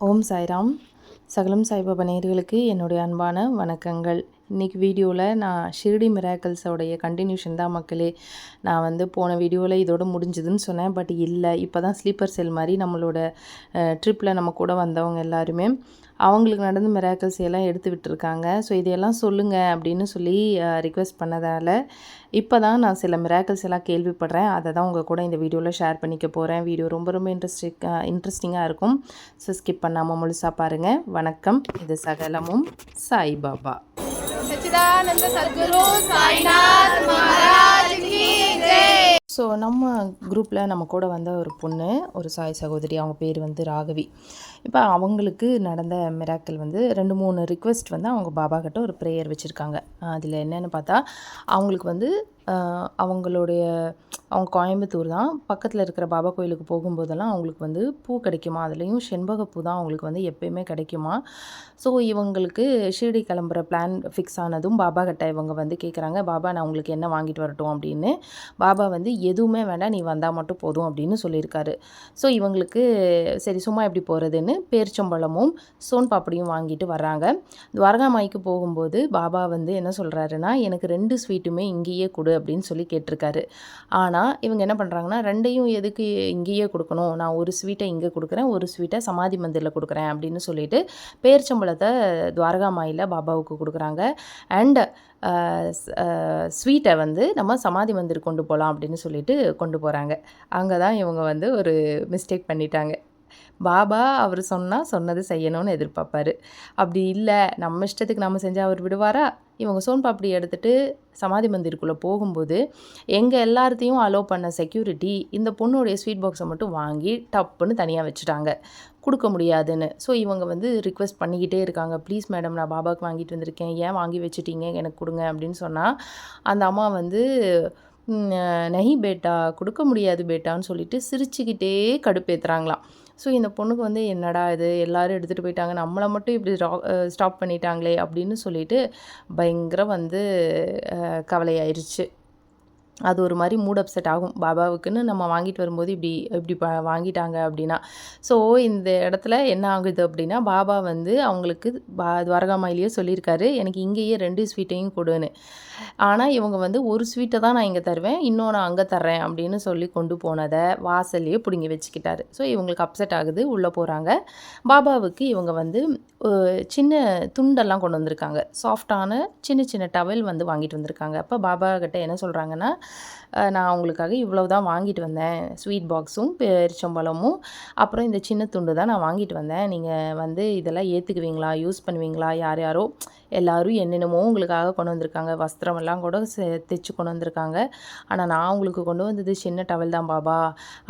ஓம் சாய்ராம். சகலம் சாய்பாபா நேர்களுக்கு என்னுடைய அன்பான வணக்கங்கள். இன்றைக்கி வீடியோவில் நான் ஷிர்டி மிராக்கல்ஸோடைய கண்டினியூஷன் தான் மக்களே. நான் வந்து போன வீடியோவில் இதோட முடிஞ்சுதுன்னு சொன்னேன். பட் இல்லை இப்போ தான் ஸ்லீப்பர் செல் மாதிரி நம்மளோட ட்ரிப்பில் நம்ம கூட வந்தவங்க எல்லாருமே அவங்களுக்கு நடந்த மிராக்கல்ஸ் எல்லாம் எடுத்து விட்டுருக்காங்க. ஸோ இதையெல்லாம் சொல்லுங்கள் அப்படின்னு சொல்லி ரிக்வெஸ்ட் பண்ணதால் இப்போ தான் நான் சில மிராக்கல்ஸ் எல்லாம் கேள்விப்படுறேன். அதை தான் உங்கள் கூட இந்த வீடியோவில் ஷேர் பண்ணிக்க போகிறேன் வீடியோ ரொம்ப ரொம்ப இன்ட்ரெஸ்டிங் இன்ட்ரெஸ்டிங்காக இருக்கும். ஸோ ஸ்கிப் பண்ணாமல் முழுசாக பாருங்கள் வணக்கம். இது சகலமும் சாய்பாபா. சச்சிதானந்த சத்குரு சாய்நாத் மகாராஜ் ஸோ நம்ம குரூப்பில் நம்ம கூட வந்த ஒரு பொண்ணு ஒரு சாய் சகோதரி அவங்க பேர் வந்து ராகவி. இப்போ அவங்களுக்கு நடந்த மிராக்கள் வந்து ரெண்டு மூணு ரிக்வெஸ்ட் வந்து அவங்க பாபா கிட்ட ஒரு ப்ரேயர் வச்சுருக்காங்க. அதில் என்னென்னு பார்த்தா அவங்களுக்கு வந்து அவங்களுடைய அவங்க கோயம்புத்தூர் தான். பக்கத்தில் இருக்கிற பாபா கோயிலுக்கு போகும்போதெல்லாம் அவங்களுக்கு வந்து பூ கிடைக்குமா? அதுலேயும் செண்பகப்பூ தான் அவங்களுக்கு வந்து எப்பயுமே கிடைக்குமா? ஸோ இவங்களுக்கு ஷீரடி கிளம்புற பிளான் ஃபிக்ஸ் ஆனதும் பாபா கிட்ட இவங்க வந்து கேட்குறாங்க பாபா நான் உங்களுக்கு என்ன வாங்கிட்டு வரட்டும்? அப்படின்னு. பாபா வந்து எதுவுமே வேண்டாம் நீ வந்தால் மட்டும் போதும் அப்படின்னு சொல்லியிருக்காரு. ஸோ இவங்களுக்கு சரி சும்மா எப்படி போகிறதுன்னு பேர்ச்சம்பழமும் சோன் பாப்படியும் வாங்கிட்டு வர்றாங்க. துவாரகாமாய்க்கு போகும்போது பாபா வந்து என்ன சொல்கிறாருன்னா எனக்கு ரெண்டு ஸ்வீட்டுமே இங்கேயே கொடு அப்படின்னு சொல்லி கேட்டிருக்காரு. ஆனால் இவங்க என்ன பண்ணுறாங்கன்னா ரெண்டையும் எதுக்கு இங்கேயே கொடுக்கணும்? நான் ஒரு ஸ்வீட்டை இங்கே கொடுக்குறேன் ஒரு ஸ்வீட்டை சமாதி மந்திரில் கொடுக்குறேன் அப்படின்னு சொல்லிட்டு பேரிச்சம்பழத்தை துவாரகாமாயில் பாபாவுக்கு கொடுக்குறாங்க. அண்ட் ஸ்வீட்டை வந்து நம்ம சமாதி மந்திர் கொண்டு போகலாம் அப்படின்னு சொல்லிட்டு கொண்டு போகிறாங்க அங்கே தான் இவங்க வந்து ஒரு மிஸ்டேக் பண்ணிட்டாங்க. பாபா அவர் சொன்னால் சொன்னது செய்யணும்னு எதிர்பார்ப்பாரு அப்படி இல்லை நம்ம இஷ்டத்துக்கு நம்ம செஞ்சால் அவர் விடுவாரா? இவங்க சோன் பாப்படி எடுத்துகிட்டு சமாதி மந்திருக்குள்ளே போகும்போது எங்கள் எல்லாத்தையும் அலோவ் பண்ண செக்யூரிட்டி இந்த பொண்ணுடைய ஸ்வீட் பாக்ஸை மட்டும் வாங்கி டப்புன்னு தனியாக வச்சுட்டாங்க. கொடுக்க முடியாதுன்னு. ஸோ இவங்க வந்து ரிக்வெஸ்ட் பண்ணிக்கிட்டே இருக்காங்க. ப்ளீஸ் மேடம் நான் பாபாவுக்கு வாங்கிட்டு வந்திருக்கேன். ஏன் வாங்கி வச்சுட்டீங்க? எனக்கு கொடுங்க. அப்படின்னு சொன்னால் அந்த அம்மா வந்து நஹி பேட்டா கொடுக்க முடியாது பேட்டான்னு சொல்லிட்டு சிரிச்சுக்கிட்டே கடுப்பேற்றுறாங்களாம் ஸோ இந்த பொண்ணுக்கு வந்து என்னடா இது? எல்லாரும் எடுத்துகிட்டு போயிட்டாங்க. நம்மளை மட்டும் இப்படி ஸ்டாப் பண்ணிட்டாங்களே அப்படின்னு சொல்லிட்டு பயங்கர வந்து கவலையாயிருச்சு. அது ஒரு மாதிரி மூட் அப்செட் ஆகும். பாபாவுக்குன்னு நம்ம வாங்கிட்டு வரும்போது இப்படி இப்படி ப வாங்கிட்டாங்க அப்படின்னா. ஸோ இந்த இடத்துல என்ன ஆகுது அப்படின்னா பாபா வந்து அவங்களுக்கு பா துவாரகாமாயிலேயே சொல்லியிருக்காரு எனக்கு இங்கேயே ரெண்டு ஸ்வீட்டையும் கொடுன்னு. ஆனால் இவங்க வந்து ஒரு ஸ்வீட்டை தான் நான் இங்கே தருவேன் இன்னொன்று அங்கே தர்றேன் அப்படின்னு சொல்லி கொண்டு போனதை வாசல்லையே பிடுங்கி வச்சுக்கிட்டாரு. ஸோ இவங்களுக்கு அப்செட் ஆகுது உள்ளே போகிறாங்க பாபாவுக்கு இவங்க வந்து சின்ன துண்டெல்லாம் கொண்டு வந்திருக்காங்க. சாஃப்டான சின்ன சின்ன டவல் வந்து வாங்கிட்டு வந்திருக்காங்க. அப்போ பாபா கிட்ட என்ன சொல்கிறாங்கன்னா நான் உங்களுக்காக இவ்வளவு தான் வாங்கிட்டு வந்தேன். ஸ்வீட் பாக்ஸும் பெரிச்சம்பழமும் அப்புறம் இந்த சின்ன துண்டு தான் நான் வாங்கிட்டு வந்தேன். நீங்கள் வந்து இதெல்லாம் ஏற்றுக்குவீங்களா யூஸ் பண்ணுவீங்களா? யார் யாரோ எல்லோரும் என்னென்னமோ உங்களுக்காக கொண்டு வந்திருக்காங்க. வஸ்திரமெல்லாம் கூட சே தைச்சு கொண்டு வந்திருக்காங்க. ஆனால் நான் உங்களுக்கு கொண்டு வந்தது சின்ன டவல் தான் பாபா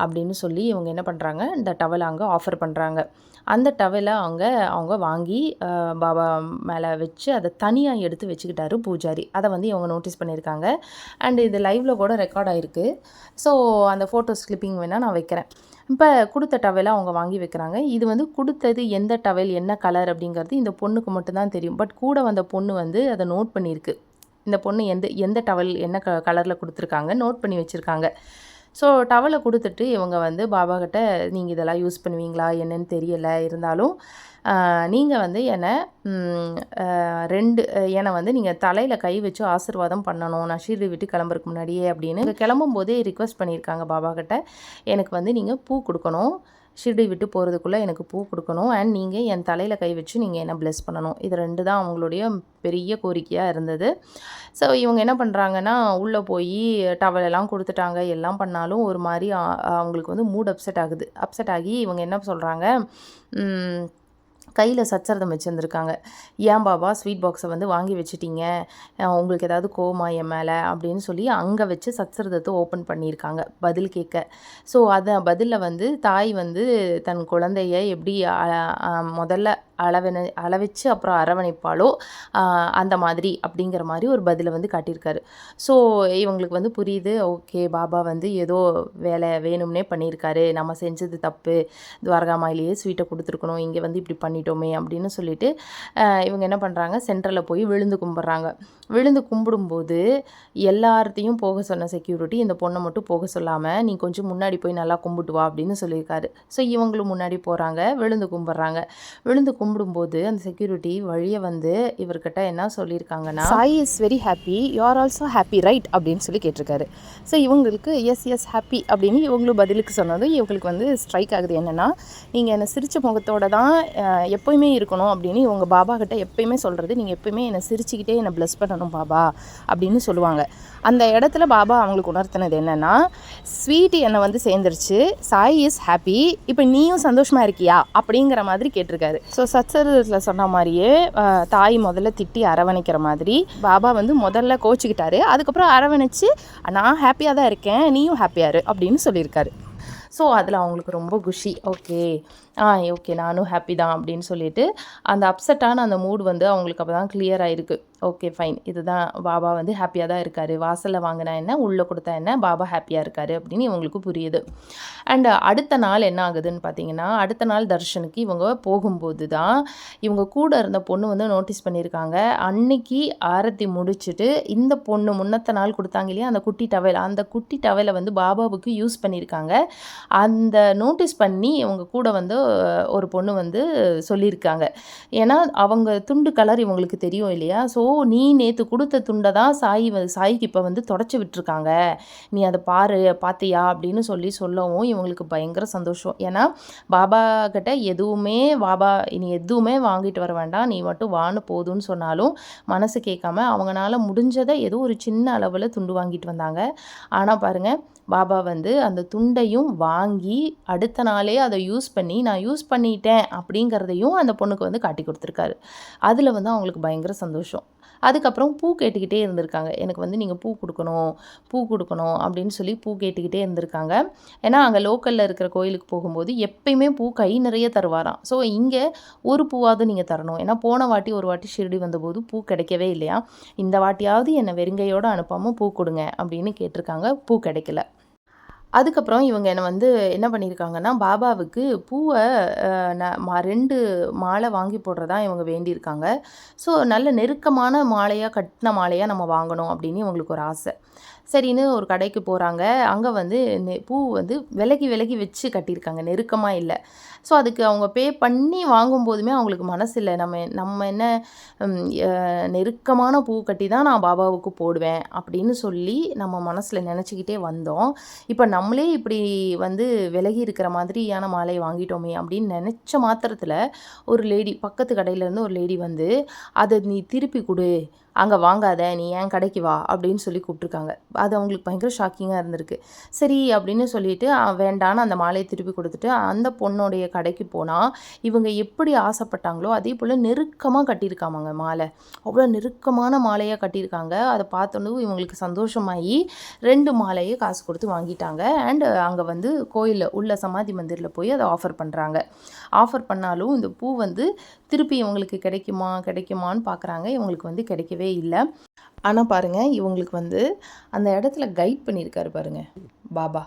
அப்படின்னு சொல்லி இவங்க என்ன பண்ணுறாங்க இந்த டவலை அங்கே ஆஃபர் பண்ணுறாங்க அந்த டவலை அவங்க அவங்க வாங்கி பாபா மேலே வச்சு அதை தனியாக எடுத்து வச்சுக்கிட்டாரு பூஜாரி. அதை வந்து இவங்க நோட்டீஸ் பண்ணியிருக்காங்க. அண்ட் இது லைவில் கூட ரெக்கார்ட் ஆகிருக்கு ஸோ அந்த ஃபோட்டோஸ் கிளிப்பிங் வேணால் நான் வைக்கிறேன். இப்போ கொடுத்த டவலை அவங்க வாங்கி வைக்கிறாங்க. இது வந்து கொடுத்தது எந்த டவல் என்ன கலர் அப்படிங்கிறது இந்த பொண்ணுக்கு மட்டும்தான் தெரியும். பட் கூட வந்த பொண்ணு வந்து அதை நோட் பண்ணியிருக்கு. இந்த பொண்ணு எந்த எந்த டவல் என்ன க கலரில் கொடுத்துருக்காங்க நோட் பண்ணி வச்சுருக்காங்க. ஸோ டவலை கொடுத்துட்டு இவங்க வந்து பாபா கிட்ட நீங்கள் இதெல்லாம் யூஸ் பண்ணுவீங்களா? என்னன்னு தெரியலை. இருந்தாலும் நீங்கள் வந்து என்னை ரெண்டு என்னை வந்து நீங்கள் தலையில் கை வச்சு ஆசீர்வாதம் பண்ணணும். நான் ஷீரடி விட்டு கிளம்புறதுக்கு முன்னாடியே அப்படின்னு. இங்க கிளம்பும் போதே ரிக்வஸ்ட் பண்ணியிருக்காங்க பாபா கிட்ட எனக்கு வந்து நீங்கள் பூ கொடுக்கணும். ஷிர்டி விட்டு போகிறதுக்குள்ளே எனக்கு பூ கொடுக்கணும். அண்ட் நீங்கள் என் தலையில் கை வச்சு நீங்கள் என்ன ப்ளெஸ் பண்ணணும்? இது ரெண்டு தான் அவங்களுடைய பெரிய கோரிக்கையாக இருந்தது. ஸோ இவங்க என்ன பண்ணுறாங்கன்னா உள்ளே போய் டவல் எல்லாம் கொடுத்துட்டாங்க. எல்லாம் பண்ணாலும் ஒரு மாதிரி அவங்களுக்கு வந்து மூட் அப்செட் ஆகுது. அப்செட் ஆகி இவங்க என்ன சொல்கிறாங்க கையில் சச்சரதம் வச்சுருந்துருக்காங்க. ஏன் பாபா ஸ்வீட் பாக்ஸை வந்து வாங்கி வச்சிட்டீங்க? உங்களுக்கு ஏதாவது கோமா என் மேலே? அப்படின்னு சொல்லி அங்கே வச்சு சச்சரதத்தை ஓப்பன் பண்ணியிருக்காங்க பதில் கேட்க. ஸோ அதை பதிலில் வந்து தாய் வந்து தன் குழந்தைய எப்படி முதல்ல அளவின அளவச்சு அப்புறம் அரவணைப்பாளோ அந்த மாதிரி அப்படிங்கிற மாதிரி ஒரு பதிலை வந்து காட்டியிருக்காரு. ஸோ இவங்களுக்கு வந்து புரியுது ஓகே பாபா வந்து ஏதோ வேலை வேணும்னே பண்ணியிருக்காரு. நம்ம செஞ்சது தப்பு. துவாரகாமாயிலேயே ஸ்வீட்டை கொடுத்துருக்கணும். இங்கே வந்து இப்படி பண்ணிட்டோமே அப்படின்னு சொல்லிட்டு இவங்க என்ன பண்ணுறாங்க சென்டரில் போய் விழுந்து கும்பிட்றாங்க. விழுந்து கும்பிடும்போது எல்லார்த்தையும் போக சொன்ன செக்யூரிட்டி இந்த பொண்ணை மட்டும் போக சொல்லாமல் நீ கொஞ்சம் முன்னாடி போய் நல்லா கும்பிட்டு வா அப்படின்னு சொல்லியிருக்காரு. ஸோ இவங்களும் முன்னாடி போகிறாங்க விழுந்து கும்பிட்றாங்க. விழுந்து கும்பிடும்போது அந்த செக்யூரிட்டி வழியை வந்து இவர்கிட்ட என்ன சொல்லியிருக்காங்கன்னா Sai is very happy you are also happy right அப்படின்னு சொல்லி கேட்டிருக்காரு. ஸோ இவங்களுக்கு எஸ் எஸ் ஹாப்பி அப்படின்னு இவங்களும் பதிலுக்கு சொன்னதும் இவங்களுக்கு வந்து ஸ்ட்ரைக் ஆகுது. என்னென்னா நீங்கள் என்னை சிரித்த முகத்தோட தான் எப்போயுமே இருக்கணும் அப்படின்னு இவங்க பாபா கிட்ட எப்பயுமே சொல்கிறது நீங்கள் எப்பயுமே என்னை சிரிச்சுக்கிட்டே என்னை ப்ளஸ் பண்ணணும் பாபா அப்படின்னு சொல்லுவாங்க. அந்த இடத்துல பாபா அவங்களுக்கு உணர்த்தினது என்னென்னா ஸ்வீட் என்னை வந்து சேர்ந்துருச்சு சாய் இஸ் ஹாப்பி இப்போ நீயும் சந்தோஷமாக இருக்கியா? அப்படிங்கிற மாதிரி கேட்டிருக்காரு. ஸோ சச்சரித்தில் சொன்ன மாதிரியே தாய் முதல்ல திட்டி அரவணைக்கிற மாதிரி பாபா வந்து முதல்ல கோச்சிக்கிட்டாரு. அதுக்கப்புறம் அரவணைச்சு நான் ஹாப்பியாக தான் இருக்கேன் நீயும் ஹாப்பியாக இரு அப்படின்னு சொல்லியிருக்காரு. ஸோ அதில் அவங்களுக்கு ரொம்ப குஷி. ஓகே ஆ ஓகே நானும் ஹாப்பி தான் அப்படின்னு சொல்லிட்டு அந்த அப்செட்டான அந்த மூட் வந்து அவங்களுக்கு அப்போ தான் கிளியர் ஆகிருக்கு ஓகே ஃபைன் இதுதான் பாபா வந்து ஹாப்பியாக தான் இருக்காரு. வாசலில் வாங்கினா என்ன உள்ளே கொடுத்தா என்ன பாபா ஹாப்பியாக இருக்காரு அப்படின்னு இவங்களுக்கு புரியுது. அண்ட் அடுத்த நாள் என்ன ஆகுதுன்னு பார்த்தீங்கன்னா அடுத்த நாள் தர்ஷனுக்கு இவங்க போகும்போது தான் இவங்க கூட இருந்த பொண்ணு வந்து நோட்டீஸ் பண்ணியிருக்காங்க. அன்னைக்கு ஆரத்தி முடிச்சுட்டு இந்த பொண்ணு முன்னத்த நாள் கொடுத்தாங்க இல்லையா அந்த குட்டி டவல் அந்த குட்டி டவலை வந்து பாபாவுக்கு யூஸ் பண்ணியிருக்காங்க. அந்த நோட்டீஸ் பண்ணி இவங்க கூட வந்து ஒரு பொண்ணு வந்து சொல்லியிருக்காங்க. ஏன்னா அவங்க துண்டு கலர் இவங்களுக்கு தெரியும் இல்லையா? ஸோ நீ நேற்று கொடுத்த துண்டை தான் சாய் சாய்க்கு இப்போ வந்து தொடச்சி விட்டுருக்காங்க. நீ அதை பாரு பார்த்தியா அப்படின்னு சொல்லி சொல்லவும் இவங்களுக்கு பயங்கர சந்தோஷம். ஏன்னா பாபா கிட்ட எதுவுமே பாபா நீ எதுவுமே வாங்கிட்டு வர வேண்டாம். நீ மட்டும் வான்னு போதும்னு சொன்னாலும் மனசு கேட்காம அவங்களால முடிஞ்சதை ஏதோ ஒரு சின்ன அளவில் துண்டு வாங்கிட்டு வந்தாங்க. ஆனால் பாருங்கள் பாபா வந்து அந்த துண்டையும் வாங்கி அடுத்த நாளே அதை யூஸ் பண்ணி நான் யூஸ் பண்ணிட்டேன் அப்படிங்கிறதையும் அந்த பொண்ணுக்கு வந்து காட்டி கொடுத்துருக்காரு. அதில் வந்து அவங்களுக்கு பயங்கர சந்தோஷம். அதுக்கப்புறம் பூ கேட்டுக்கிட்டே இருந்திருக்காங்க. எனக்கு வந்து நீங்கள் பூ கொடுக்கணும் பூ கொடுக்கணும் அப்படின்னு சொல்லி பூ கேட்டுக்கிட்டே இருந்திருக்காங்க. ஏன்னா அங்கே லோக்கலில் இருக்கிற கோயிலுக்கு போகும்போது எப்பயுமே பூ கை நிறைய தருவாராம். ஸோ இங்கே ஒரு பூவாவது நீங்கள் தரணும். ஏன்னா போன வாட்டி ஒரு வாட்டி ஷிரடி வந்தபோது பூ கிடைக்கவே இல்லையா? இந்த வாட்டியாவது என்னை வெறுங்கையோடு அனுப்பாமல் பூ கொடுங்க அப்படின்னு கேட்டிருக்காங்க. பூ கிடைக்கல. அதுக்கப்புறம் இவங்க என்னை வந்து என்ன பண்ணியிருக்காங்கன்னா பாபாவுக்கு பூவை ந- மா- ரெண்டு மாலை வாங்கி போடுறதா இவங்க வேண்டியிருக்காங்க. ஸோ நல்ல நெருக்கமான மாலையாக கட்டின மாலையாக நம்ம வாங்கணும் அப்படின்னு இவங்களுக்கு ஒரு ஆசை. சரின்னு ஒரு கடைக்கு போகிறாங்க அங்கே வந்து நெ- பூ வந்து விலகி விலகி வச்சு கட்டியிருக்காங்க. நெருக்கமாக இல்லை. ஸோ அதுக்கு அவங்க பே பண்ணி வாங்கும்போதுமே அவங்களுக்கு மனசு இல்லை. நம்ம நம்ம என்ன நெருக்கமான பூ கட்டி தான் நான் பாபாவுக்கு போடுவேன் அப்படின்னு சொல்லி நம்ம மனசில் நினச்சிக்கிட்டே வந்தோம். இப்போ நம்மளே இப்படி வந்து விலகி இருக்கிற மாதிரியான மாலை வாங்கிட்டோமே அப்படின்னு நினச்ச மாத்திரத்தில் ஒரு லேடி பக்கத்து கடையிலேருந்து ஒரு லேடி வந்து அதை நீ திருப்பி கொடு. அங்கே வாங்காத நீ ஏன் கடைக்கு வா அப்படின்னு சொல்லி கூப்பிட்ருக்காங்க அது அவங்களுக்கு பயங்கர ஷாக்கிங்காக இருந்திருக்கு. சரி அப்படின்னு சொல்லிட்டு வேண்டான்னு அந்த மாலையை திருப்பி கொடுத்துட்டு அந்த பொண்ணுடைய கடைக்கு போனால் இவங்க எப்படி ஆசைப்பட்டாங்களோ அதே போல் நெருக்கமாக கட்டியிருக்காமாங்க மாலை. அவ்வளோ நெருக்கமான மாலையாக கட்டியிருக்காங்க. அதை பார்த்தோன்னு இவங்களுக்கு சந்தோஷமாகி ரெண்டு மாலையை காசு கொடுத்து வாங்கிட்டாங்க. அண்ட் அங்கே வந்து கோயிலில் உள்ள சமாதி மந்திரில் போய் அதை ஆஃபர் பண்ணுறாங்க ஆஃபர் பண்ணாலும் இந்த பூ வந்து திருப்பி இவங்களுக்கு கிடைக்குமா கிடைக்குமான்னு பார்க்குறாங்க இவங்களுக்கு வந்து கிடைக்கவே இல்லை. ஆனால் பாருங்கள் இவங்களுக்கு வந்து அந்த இடத்துல கைட் பண்ணியிருக்காரு பாருங்க. பாபா.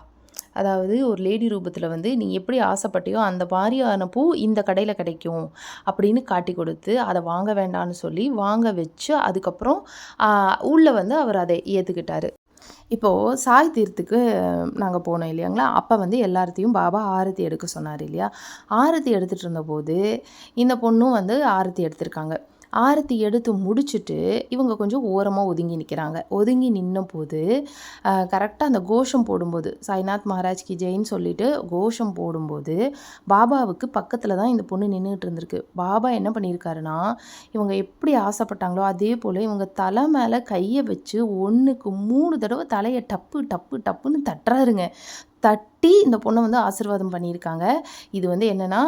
அதாவது ஒரு லேடி ரூபத்தில் வந்து நீ எப்படி ஆசைப்பட்டியோ அந்த மாதிரியான பூ இந்த கடையில் கிடைக்கும் அப்படின்னு காட்டி கொடுத்து அதை வாங்க வேண்டாம்னு சொல்லி வாங்க வச்சு அதுக்கப்புறம் உள்ளே வந்து அவர் அதை ஏற்றுக்கிட்டாரு இப்போது சாய் தீர்த்துக்கு நாங்கள் போனோம் இல்லையாங்களா? அப்போ வந்து எல்லாத்தையும் பாபா ஆரத்தி எடுக்க சொன்னார் இல்லையா? ஆரத்தி எடுத்துகிட்டு இருந்தபோது இந்த பொண்ணும் வந்து ஆரத்தி எடுத்திருக்காங்க. ஆரத்தி எடுத்து முடிச்சுட்டு இவங்க கொஞ்சம் ஓரமாக ஒதுங்கி நிற்கிறாங்க ஒதுங்கி நின்ன போது கரெக்டாக அந்த கோஷம் போடும்போது சாய்நாத் மகாராஜ் கி ஜெயின்னு சொல்லிட்டு கோஷம் போடும்போது பாபாவுக்கு பக்கத்தில் தான் இந்த பொண்ணு நின்றுட்டு இருந்திருக்கு. பாபா என்ன பண்ணியிருக்காருன்னா இவங்க எப்படி ஆசைப்பட்டாங்களோ அதே போல் இவங்க தலை மேலே கையை வச்சு ஒன்றுக்கு மூணு தடவை தலையை டப்பு டப்பு டப்புன்னு தட்டுறாருங்க. தட்டி இந்த பொண்ணை வந்து ஆசீர்வாதம் பண்ணியிருக்காங்க. இது வந்து என்னென்னா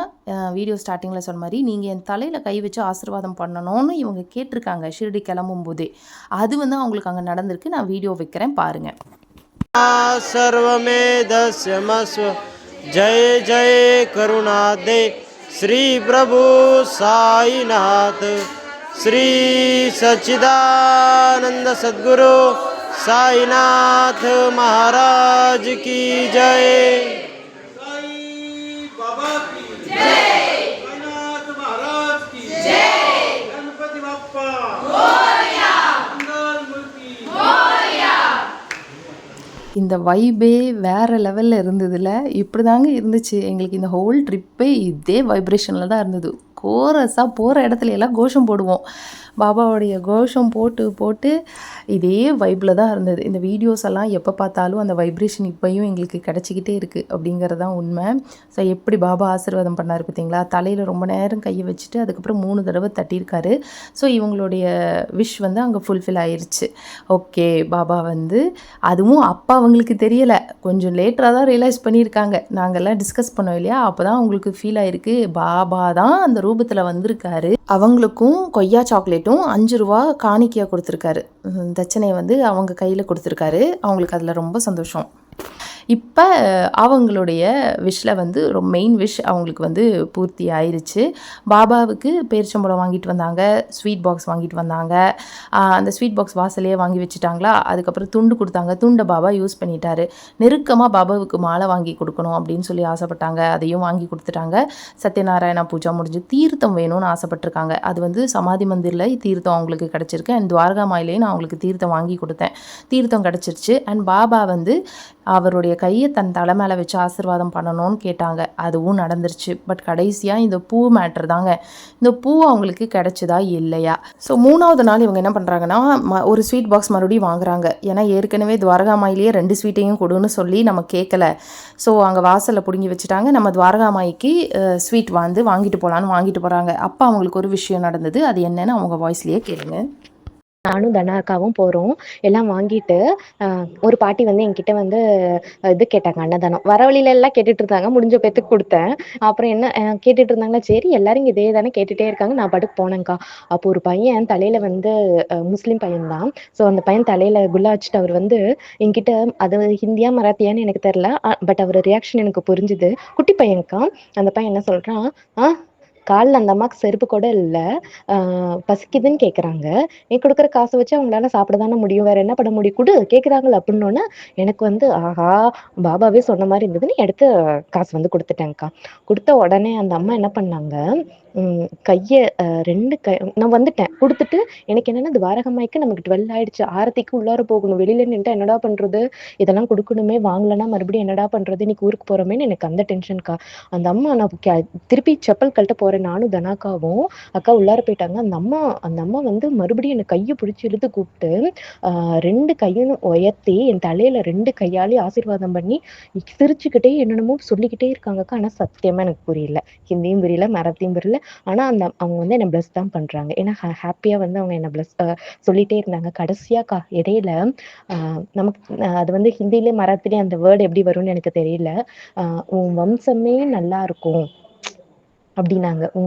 வீடியோ ஸ்டார்டிங்கில் சொன்ன மாதிரி நீங்கள் என் தலையில் கை வச்சு ஆசிர்வாதம் பண்ணணும்னு இவங்க கேட்டிருக்காங்க ஷிரடி கிளம்பும் போதே அது வந்து அவங்களுக்கு அங்கே நடந்திருக்கு. நான் வீடியோ வைக்கிறேன் பாருங்கள் சர்வமே தஸ்யமஸ்வ. ஜெய ஜெய கருணாதே. ஸ்ரீ பிரபு சாய்நாத். ஸ்ரீ சச்சிதானந்த சத்குரு. महाराज की जय साई बाबा की जय साईनाथ महाराज की जय गणपति बाप्पा मोरया मंगल मूर्ति இந்த வைபே வேறு லெவலில் இருந்ததில் இப்படி தாங்க இருந்துச்சு எங்களுக்கு இந்த ஹோல் ட்ரிப்பே இதே வைப்ரேஷனில் தான் இருந்தது கோரஸாக போகிற இடத்துல எல்லாம் கோஷம் போடுவோம். பாபாவுடைய கோஷம் போட்டு போட்டு இதே வைப்பில் தான் இருந்தது. இந்த வீடியோஸ் எல்லாம் எப்போ பார்த்தாலும் அந்த வைப்ரேஷன் இப்போயும் எங்களுக்கு கிடச்சிக்கிட்டே இருக்குது அப்படிங்கிறது தான் உண்மை. ஸோ எப்படி பாபா ஆசீர்வாதம் பண்ணார் பார்த்தீங்களா? தலையில் ரொம்ப நேரம் கையை வச்சுட்டு அதுக்கப்புறம் மூணு தடவை தட்டியிருக்காரு. ஸோ இவங்களுடைய விஷ் வந்து அங்கே ஃபுல்ஃபில் ஆயிடுச்சு ஓகே பாபா வந்து அதுவும் அப்பா அவங்களுக்கு தெரியலை. கொஞ்சம் லேட்டராக தான் ரியலைஸ் பண்ணியிருக்காங்க. நாங்கள்லாம் டிஸ்கஸ் பண்ணோம் இல்லையா? அப்போ தான் அவங்களுக்கு ஃபீல் ஆயிருக்கு. பாபா தான் அந்த ரூபத்தில் வந்திருக்காரு. அவங்களுக்கும் கொய்யா சாக்லேட்டும் அஞ்சு ரூபா காணிக்கையாக கொடுத்துருக்காரு. உம், வந்து அவங்க கையில் கொடுத்துருக்காரு. அவங்களுக்கு அதில் ரொம்ப சந்தோஷம். இப்போ அவங்களுடைய விஷில் வந்து ரொம்ப மெயின் விஷ் அவங்களுக்கு வந்து பூர்த்தி ஆயிடுச்சு பாபாவுக்கு பேரிச்சம்பழம் வாங்கிட்டு வந்தாங்க ஸ்வீட் பாக்ஸ் வாங்கிட்டு வந்தாங்க. அந்த ஸ்வீட் பாக்ஸ் வாசலையே வாங்கி வச்சுட்டாங்களா? அதுக்கப்புறம் துண்டு கொடுத்தாங்க. துண்டை பாபா யூஸ் பண்ணிட்டாரு. நெருக்கமாக பாபாவுக்கு மாலை வாங்கி கொடுக்கணும் அப்படின்னு சொல்லி ஆசைப்பட்டாங்க. அதையும் வாங்கி கொடுத்துட்டாங்க. சத்யநாராயணா பூஜா முடிஞ்சு தீர்த்தம் வேணும்னு ஆசைப்பட்டிருக்காங்க. அது வந்து சமாதி மந்திரில் தீர்த்தம் அவங்களுக்கு கிடச்சிருக்கு. அண்ட் துவாரகா மாயிலையும் நான் அவங்களுக்கு தீர்த்தம் வாங்கி கொடுத்தேன். தீர்த்தம் கிடச்சிருச்சு. அண்ட் பாபா வந்து அவருடைய கையை தன் தலை மேலே வச்சு ஆசீர்வாதம் பண்ணணும்னு கேட்டாங்க. அதுவும் நடந்துருச்சு. பட் கடைசியாக இந்த பூ மேட்ரு தாங்க. இந்த பூ அவங்களுக்கு கிடைச்சதா இல்லையா? ஸோ மூணாவது நாள் இவங்க என்ன பண்ணுறாங்கன்னா ம ஒரு ஸ்வீட் பாக்ஸ் மறுபடியும் வாங்குறாங்க. ஏன்னா ஏற்கனவே துவாரகாமாயிலேயே ரெண்டு ஸ்வீட்டையும் கொடுன்னு சொல்லி நம்ம கேட்கல ஸோ அங்கே வாசலில் பிடுங்கி வச்சுட்டாங்க. நம்ம துவாரகாமாய்க்கு ஸ்வீட் வந்து வாங்கிட்டு போகலான்னு வாங்கிட்டு போகிறாங்க அப்போ அவங்களுக்கு ஒரு விஷயம் நடந்தது. அது என்னன்னு அவங்க வாய்ஸ்லேயே கேளுங்க. நானும் தனாக்காவும் போறோம். போகிறோம் எல்லாம் வாங்கிட்டு ஒரு பாட்டி வந்து என்கிட்ட வந்து இது கேட்டாங்க அன்னதானம். வர வழியில எல்லாம் கேட்டுட்டு இருந்தாங்க. முடிஞ்ச பேத்துக்கு கொடுத்தேன். அப்புறம் என்ன கேட்டுட்டு இருந்தாங்களா சரி எல்லாரும் இதே தானே கேட்டுட்டே இருக்காங்க. நான் பாட்டுக்கு போனேங்க்கா அப்போ ஒரு பையன் தலையில வந்து முஸ்லீம் பையன் தான் ஸோ அந்த பையன் தலையில குல்லா வச்சுட்டு அவர் வந்து என்கிட்ட அது ஹிந்தியா மராத்தியான்னு எனக்கு தெரியல. பட் அவர் ரியாக்ஷன் எனக்கு புரிஞ்சுது. குட்டி பையன்க்கா. அந்த பையன் என்ன சொல்றான் ஆ காலில் அந்த அம்மாவுக்கு செருப்பு கூட இல்லை. பசிக்குதுன்னு கேட்குறாங்க நீ கொடுக்குற காசை வச்சு அவங்களால சாப்பிட தானே முடியும். வேற என்ன பண்ண முடியும்? கொடு கேட்குறாங்களே அப்படின்னோடனே எனக்கு வந்து ஆஹா பாபாவே சொன்ன மாதிரி இருந்ததுன்னு எடுத்து காசு வந்து கொடுத்துட்டேங்க்கா கொடுத்த உடனே அந்த அம்மா என்ன பண்ணாங்க கையை ரெண்டு கை நான் வந்துட்டேன். கொடுத்துட்டு எனக்கு என்னன்னா துவாரகமாய்க்கு நமக்கு டுவெல் ஆயிடுச்சு. ஆரத்திக்கு உள்ளார போகணும். வெளியில நின்றுட்டு என்னடா பண்றது? இதெல்லாம் கொடுக்கணுமே வாங்கலைன்னா மறுபடியும் என்னடா பண்றது? இன்னைக்கு ஊருக்கு போறோமேன்னு எனக்கு அந்த டென்ஷன்க்கா அந்த அம்மா நான் கே- திருப்பி செப்பல் கழட்ட போறேன். நானும் தனாக்காவும் அக்கா உள்ளார போயிட்டாங்க. அந்த அம்மா அந்த அம்மா வந்து மறுபடியும் என்னை கையை பிடிச்சி இழுத்து கூப்பிட்டு ரெண்டு கையும் உயர்த்தி என் தலையில ரெண்டு கையாலே ஆசீர்வாதம் பண்ணி சிரிச்சுக்கிட்டே என்னென்னமோ சொல்லிக்கிட்டே இருக்காங்கக்கா. ஆனா சத்தியமா எனக்கு புரியல. ஹிந்தியும் புரியல மரத்தையும் புரியல. ஆனா அந்த அவங்க வந்து என்னை ப்ளஸ் தான் பண்றாங்க. ஏன்னா ஹாப்பியா வந்து அவங்க என்னை ப்ளஸ் சொல்லிட்டே இருந்தாங்க. கடைசியாக்கா இடையில ஆஹ் நமக்கு அது வந்து ஹிந்திலே மராத்திலே அந்த வேர்டு எப்படி வரும்னு எனக்கு தெரியல. ஆஹ் உன் வம்சமே நல்லா இருக்கும். அப்படின்னாங்க.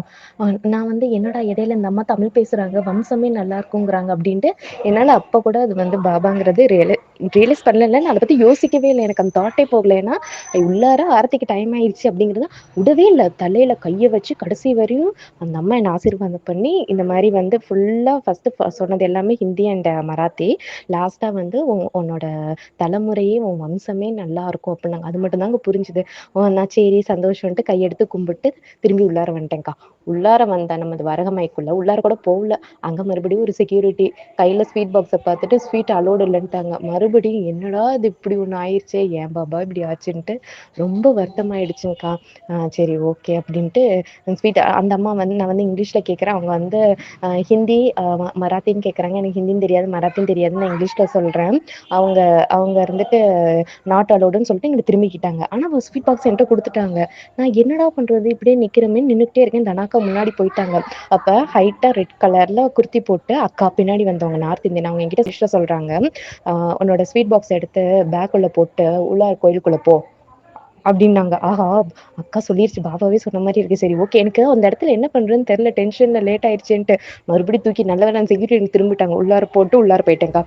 நான் வந்து என்னடா இடையில இந்த அம்மா தமிழ் பேசுறாங்க வம்சமே நல்லா இருக்குங்கிறாங்க அப்படின்ட்டு என்னால அப்ப கூட அது வந்து பாபாங்கிறது ரியலை ரியலைஸ் பண்ணல. நான் அதை பத்தி யோசிக்கவே இல்லை. எனக்கு அந்த தாட்டே போகல. ஏன்னா உள்ளார ஆரத்திக்கு டைம் ஆயிடுச்சு அப்படிங்கிறது விடவே இல்லை. தலையில கையை வச்சு கடைசி வரையும் அந்த அம்மா என்னை ஆசீர்வாதம் பண்ணி இந்த மாதிரி வந்து ஃபுல்லா ஃபர்ஸ்ட் சொன்னது எல்லாமே ஹிந்தி அண்ட் மராத்தி. லாஸ்டா வந்து உன்- உன்னோட தலைமுறையே உன் வம்சமே நல்லா இருக்கும் அப்படின்னாங்க. அது மட்டும் தாங்க புரிஞ்சுது. ஓ நான் சரி சந்தோஷம்ட்டு கையெடுத்து கும்பிட்டு திரும்பி உள்ளார வந்துட்டேன்க்கா. உள்ளார வந்தேன் நம்ம வரகமைக்குள்ள உள்ளார கூட போகல. அங்க மறுபடியும் ஒரு செக்யூரிட்டி கையில ஸ்வீட் பாக்ஸை பார்த்துட்டு ஸ்வீட் அலோடு இல்லைன்ட்டாங்க. மறுபடியும் என்னடா இது இப்படி ஒன்று ஆயிடுச்சே ஏன் பாபா இப்படி ஆச்சுன்ட்டு ரொம்ப வருத்தமாயிடுச்சுங்கக்கா. ஆஹ் சரி ஓகே அப்படின்ட்டு ஸ்வீட் அந்த அம்மா வந்து நான் வந்து இங்கிலீஷ்ல கேட்குறேன் அவங்க வந்து ஹிந்தி மராத்தின்னு கேட்குறாங்க எனக்கு ஹிந்தியும் தெரியாது மராத்தியும் தெரியாதுன்னு நான் இங்கிலீஷ்ல சொல்றேன். அவங்க அவங்க இருந்துட்டு நாட் அலோடுன்னு சொல்லிட்டு எங்களை திரும்பிக்கிட்டாங்க. ஆனா ஸ்வீட் பாக்ஸ் என்கிட்ட கொடுத்துட்டாங்க. நான் என்னடா பண்றது? இப்படியே நிக்கிறமே நின்றுட்டே இருக்கேன். தனாக்கா முன்னாடி போயிட்டாங்க. அப்ப ஹைட்டா ரெட் கலர்ல குர்த்தி போட்டு அக்கா பின்னாடி வந்தவங்க நார்த் இந்தியன் அவங்க என்கிட்ட சிஸ்டர் சொல்றாங்க. உன்னோட ஸ்வீட் பாக்ஸ் எடுத்து பேக் உள்ள போட்டு உள்ளார் கோயிலுக்குள்ள போ. அப்படின்னாங்க. ஆஹா அக்கா சொல்லிருச்சு. பாபாவே சொன்ன மாதிரி இருக்கு. சரி ஓகே எனக்கு அந்த இடத்துல என்ன பண்றேன்னு தெரியல. டென்ஷன்ல லேட் ஆயிடுச்சுன்ட்டு. மறுபடியும் தூக்கி நல்ல வேலை செக்யூரிட்டி திரும்பிட்டாங்க. உள்ளார போட்டு உள்ளார போயிட்டேங்க்கா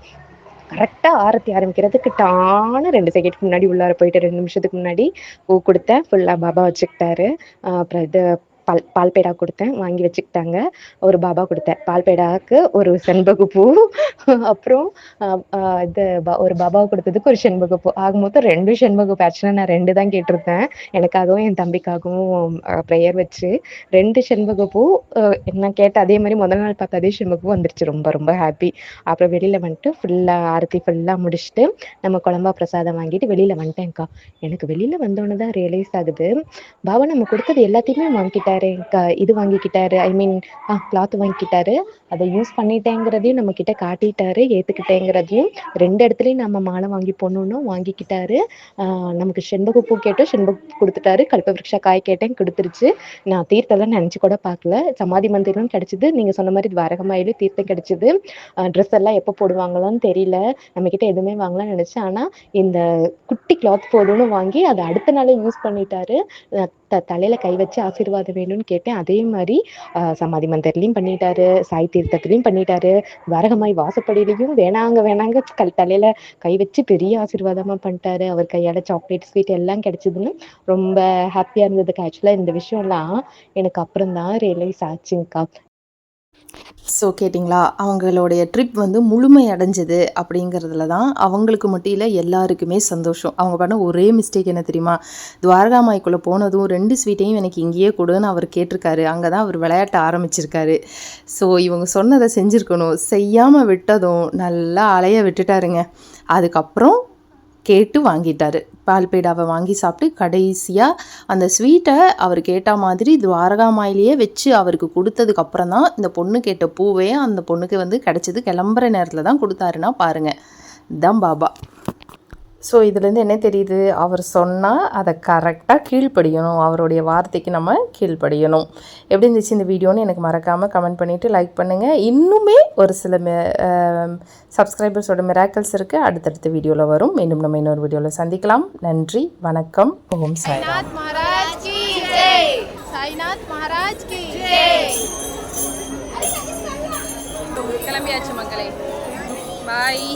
கரெக்டா ஆரத்தி ஆரம்பிக்கிறதுக்கு டான ரெண்டு செகண்ட்க்கு முன்னாடி உள்ளார போயிட்டு ரெண்டு நிமிஷத்துக்கு முன்னாடி பூ கொடுத்தேன் ஃபுல்லா பாபா வச்சுக்கிட்டாரு. அப்புறம் இது பால் பால் பேடா கொடுத்தேன். வாங்கி வச்சுக்கிட்டாங்க. ஒரு பாபா கொடுத்தேன். பால் பேடாவுக்கு ஒரு செண்பகு பூ. அப்புறம் இது ஒரு பாபா கொடுத்ததுக்கு ஒரு செண்பகு பூ. ஆகும்போது ரெண்டு செண்பகு பூ. ஆக்சுவலாக நான் ரெண்டு தான் கேட்டிருந்தேன். எனக்காகவும் என் தம்பிக்காகவும் ப்ரேயர் வச்சு. ரெண்டு செண்பகு பூ நான் கேட்ட அதே மாதிரி முதல் நாள் பார்த்த அதே செண்பகு பூ வந்துருச்சு. ரொம்ப ரொம்ப ஹாப்பி அப்புறம் வெளியில் வந்துட்டு ஃபுல்லாக ஆரத்தி ஃபுல்லாக முடிச்சுட்டு நம்ம குழம்பா பிரசாதம் வாங்கிட்டு வெளியில் வந்துட்டேன்க்கா. எனக்கு வெளியில் வந்தோன்னே தான் ரியலைஸ் ஆகுது. பாபா நம்ம கொடுத்தது எல்லாத்தையுமே வாங்கிக்கிட்டாரு இது வாங்கிக்கிட்டாரு ஐ மீன் ஆ கிளாத் வாங்கிக்கிட்டாரு. அதை யூஸ் பண்ணிட்டேங்கிறதையும் நம்ம கிட்ட காட்டிட்டாரு ஏற்றுக்கிட்டேங்கிறதையும் ரெண்டு இடத்துலையும் நம்ம மாலை வாங்கி போடணுன்னு வாங்கிக்கிட்டாரு. நமக்கு செண்பக பூ கேட்டோம் செண்பக கொடுத்துட்டாரு. கொடுத்துட்டாரு விரக்ஷா காய் கேட்டேன் கொடுத்துருச்சு. நான் தீர்த்தெல்லாம் நினச்சி கூட பார்க்கல. சமாதி மந்திரம் கிடைச்சிது. நீங்கள் சொன்ன மாதிரி துவாரகமாயிலும் தீர்த்தம் கிடைச்சது. ட்ரெஸ் எல்லாம் எப்போ போடுவாங்களோன்னு தெரியல. நம்மக்கிட்ட எதுவுமே வாங்கலாம்னு நினச்சேன் ஆனால் இந்த குட்டி கிளாத் போதும்னு வாங்கி அதை அடுத்த நாளே யூஸ் பண்ணிட்டாரு. த தலையில கை வச்சு ஆசீர்வாதம் வேணும்னு கேட்டேன். அதே மாதிரி ஆஹ் சமாதி மந்திரலையும் பண்ணிட்டாரு சாய் தீர்த்தத்திலையும் பண்ணிட்டாரு. வரகமாய் வாசப்படியிலையும் வேணாங்க வேணாங்க கல் தலையில கை வச்சு பெரிய ஆசீர்வாதமா பண்ணிட்டாரு. அவர் கையால சாக்லேட் ஸ்வீட் எல்லாம் கிடைச்சதுன்னு ரொம்ப ஹாப்பியா இருந்ததுக்கு. ஆக்சுவலா இந்த விஷயம்லாம் எனக்கு அப்புறம் தான் ரியலைஸ் ஆச்சுங்கக்கா. ஸோ கேட்டிங்களா? அவங்களுடைய ட்ரிப் வந்து முழுமை அடைஞ்சது அப்படிங்கிறதுல தான் அவங்களுக்கு மட்டும் இல்லை எல்லாருக்குமே சந்தோஷம். அவங்க பண்ண ஒரே மிஸ்டேக் என்ன தெரியுமா? துவாரகாமாய்க்குள்ளே போனதும் ரெண்டு ஸ்வீட்டையும் எனக்கு இங்கேயே கொடுன்னு அவர் கேட்டிருக்காரு. அங்கே தான் அவர் விளையாட்ட ஆரம்பிச்சிருக்காரு. ஸோ இவங்க சொன்னதை செஞ்சுருக்கணும். செய்யாமல் விட்டதும் நல்லா அலைய விட்டுட்டாருங்க. அதுக்கப்புறம் கேட்டு வாங்கிட்டார். பால் பேடாவை வாங்கி சாப்பிட்டு கடைசியாக அந்த ஸ்வீட்டை அவர் கேட்ட மாதிரி துவாரகாமாயிலேயே வச்சு அவருக்கு கொடுத்ததுக்கப்புறம் தான் இந்த பொண்ணு கேட்ட பூவே அந்த பொண்ணுக்கு வந்து கிடச்சிது. கிளம்புற நேரத்தில் தான் கொடுத்தாருன்னா பாருங்கள் இதுதான் பாபா. ஸோ இதுலேருந்து என்ன தெரியுது? அவர் சொன்னால் அதை கரெக்டாக கீழ்ப்படியணும். அவருடைய வார்த்தைக்கு நம்ம கீழ்ப்படியணும். எப்படி இருந்துச்சு இந்த வீடியோன்னு எனக்கு மறக்காமல் கமெண்ட் பண்ணிவிட்டு லைக் பண்ணுங்கள் இன்னுமே ஒரு சில சப்ஸ்கிரைபர்ஸோட மிராக்கல்ஸ் இருக்குது அடுத்தடுத்த வீடியோவில் வரும். மீண்டும் நம்ம இன்னொரு வீடியோவில் சந்திக்கலாம். நன்றி வணக்கம். ஓம் சாய்நாத் மகாராஜ் கி சாய்நாத் மகாராஜ் கிளம்பியாச்சு மக்களே. பாய்